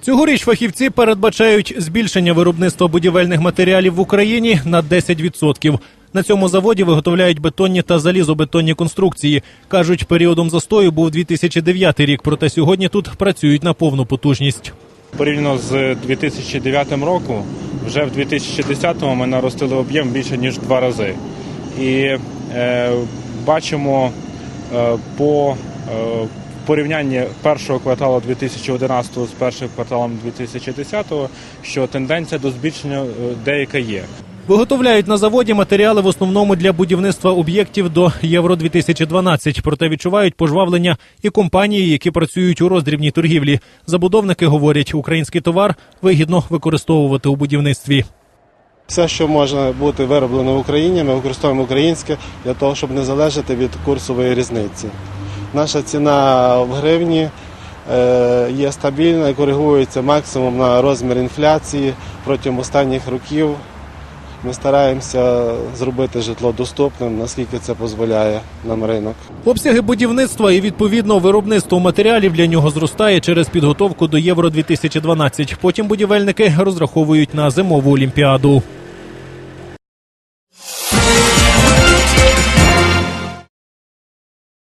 Цьогоріч фахівці передбачають збільшення виробництва будівельних матеріалів в Україні на 10%. На цьому заводі виготовляють бетонні та залізобетонні конструкції. Кажуть, періодом застою був 2009 рік, проте сьогодні тут працюють на повну потужність. Порівняно з 2009 роком, вже в 2010 ми наростили об'єм більше ніж два рази. І е, бачимо е, по е, порівнянні першого кварталу 2011 з першим кварталом 2010, що тенденція до збільшення е, деяка є. Виготовляють на заводі матеріали в основному для будівництва об'єктів до Євро 2012 Проте відчувають пожвавлення і компанії, які працюють у роздрібній торгівлі. Забудовники говорять, український товар вигідно використовувати у будівництві. Все, що може бути вироблено в Україні, ми використовуємо українське для того, щоб не залежати від курсової різниці. Наша ціна в гривні е, є стабільна і коригується максимум на розмір інфляції протягом останніх років. Ми стараємося зробити житло доступним, наскільки це дозволяє нам ринок. Обсяги будівництва і відповідно виробництво матеріалів для нього зростає через підготовку до Євро 2012 Потім будівельники розраховують на зимову олімпіаду.